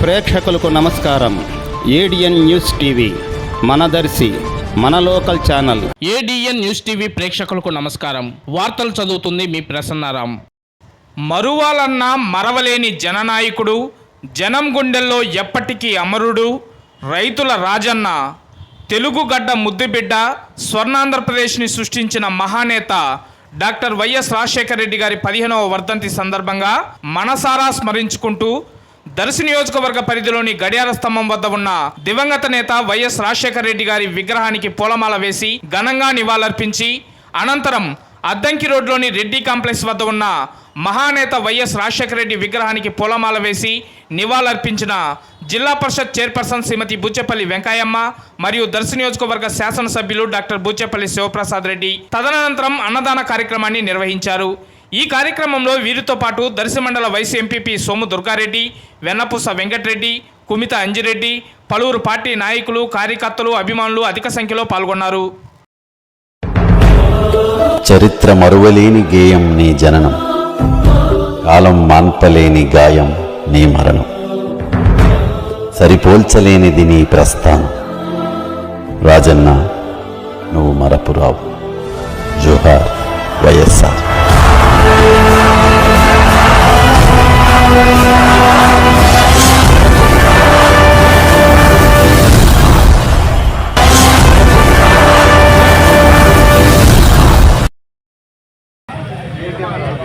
ప్రేక్షకులకు నమస్కారం. ADN news TV మనదర్శి మన local channel. ADN news TV ప్రేక్షకులకు నమస్కారం. వార్తలు చదువుతుంది మీ ప్రసన్నారాం. మరువాలన్న మరవలేని జననాయకుడు జనం గుండెల్లో ఎప్పటికీ అమరుడు రైతుల రాజన్న తెలుగుగడ్డ ముద్దుబిడ్డ స్వర్ణాంధ్రప్రదేశ్ని సృష్టించిన మహానేత డాక్టర్ వైఎస్ రాజశేఖర రెడ్డి గారి పదిహేనవ వర్ధంతి సందర్భంగా మనసారా స్మరించుకుంటూ దర్శి నియోజకవర్గ పరిధిలోని గడియార స్తంభం వద్ద ఉన్న దివంగత నేత వైఎస్ రాజశేఖర రెడ్డి గారి విగ్రహానికి పూలమాల వేసి ఘనంగా నివాళులర్పించి అనంతరం అద్దంకి రోడ్లోని రెడ్డి కాంప్లెక్స్ వద్ద ఉన్న మహానేత వైఎస్ రాజశేఖర రెడ్డి విగ్రహానికి పూలమాల వేసి నివాళులర్పించిన జిల్లా పరిషత్ చైర్పర్సన్ శ్రీమతి బుచ్చెపల్లి వెంకయ్యమ్మ మరియు దర్శి నియోజకవర్గ శాసనసభ్యులు డాక్టర్ బుచ్చెపల్లి శివప్రసాద్ రెడ్డి తదనంతరం అన్నదాన కార్యక్రమాన్ని నిర్వహించారు. ఈ కార్యక్రమంలో వీరితో పాటు దర్శి మండల వైస్ ఎంపీపీ సోము దుర్గారెడ్డి వెన్నపూస వెంకటరెడ్డి కుమిత అంజిరెడ్డి పలువురు పార్టీ నాయకులు కార్యకర్తలు అభిమానులు అధిక సంఖ్యలో పాల్గొన్నారు. చరిత్ర మరువలేని గేయం నీ జననం కాలం మాన్పలేని గాయం నీ మరణం. సరిపోల్చలేనిది నీ ప్రస్థానం. రాజన్న నువ్వు మరపురావు. జోహార్ వైఎస్ఆర్.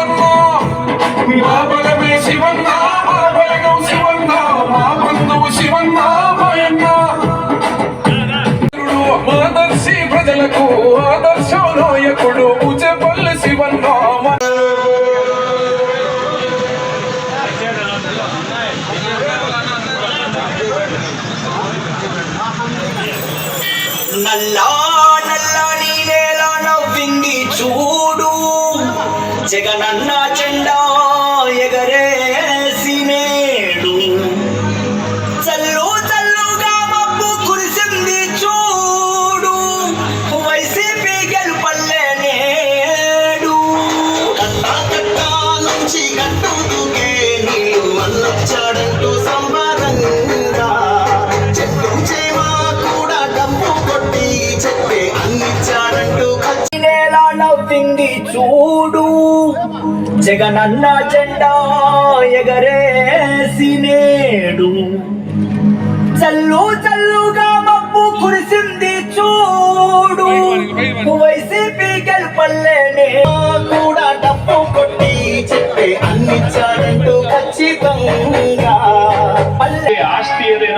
శివన్న. మా బలమే శివన్న మా బలగం శివన్న మా బంధువు శివన్న మాయన్న. మా దర్శి ప్రజలకు ఆదర్శ నాయకుడు ఉజపల్లి శివన్న. మా- నల్లా నేల నవ్వింది చూడు. జగనన్న జెండా ఎగరేసి నేడు చల్లు చల్లుగా మబ్బు కురిసింది చూడు. వైసీపీ గెలుపల్లేనే. కూడా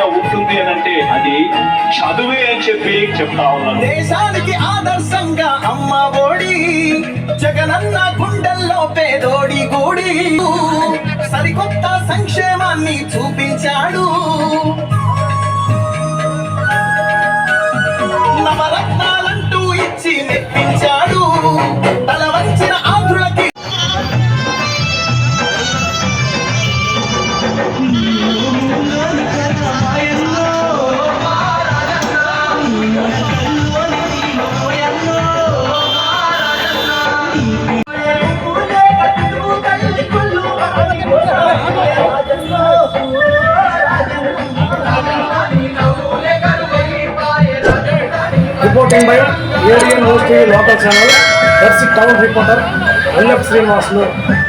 ఏదైనా ఉంటుంది అని అంటే అది చదువే అని చెప్పి చెప్తా ఉన్నాను. దేశానికి ఆదర్శంగా అమ్మ ఓడి జగనన్న గుండెల్లో పేదోడి గుడి. సరికొత్త సంక్షేమాన్ని చూపించాడు. Reporting by ADN news local channel Darsi town reporter LF Srinivasulu.